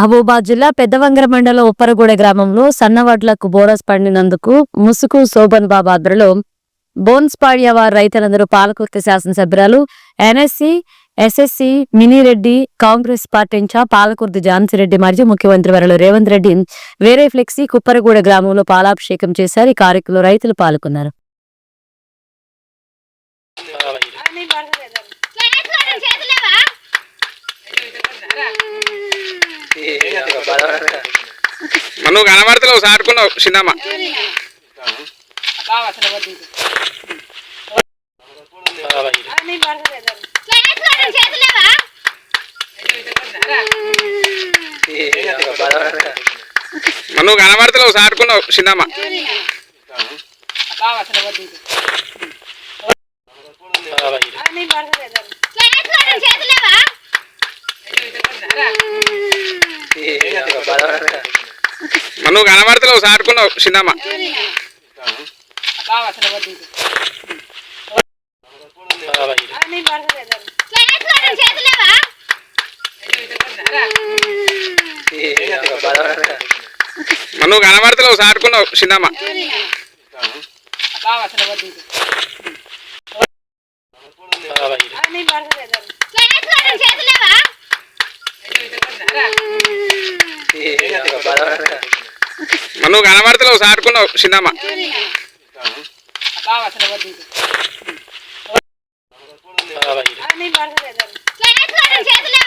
మహబూబాద్ జిల్లా పెద్దవంగర మండలం ఉప్పరగూడ గ్రామంలో సన్నవడ్లకు బోనస్ పండినందుకు ముసుగు శోభన్ బాబా ఆధ్వర్యంలో బోన్స్ పాడియ వారి రైతులందరూ పాలకుర్తి శాసనసభ్యురాలు NSC SSC Minireddy Congress party incharge Palakurthi Jhansi Reddy మరియు ముఖ్యమంత్రి వరలు రేవంత్ రెడ్డి వేరే ఫ్లెక్సీ కుప్పరగూడ గ్రామంలో పాలాభిషేకం చేశారు. ఈ కార్యక్రమంలో రైతులు పాల్గొన్నారు. నువ్వు కనబడతలేవు సాటుకున్నావు చిన్నమ్మ నువ్వు కనబడతలేవు సాటుకున్నావు చిన్నమ్మ నువ్వు కనబడతలేవు సాటుకున్నావు చిన్నమ్మ నువ్వు కనబడతలేవు సాటుకున్నావు చిన్నమ్మ నువ్వు కనబడతలేవు సాటుకున్నావు చిన్నమ్మ. చేతులేవా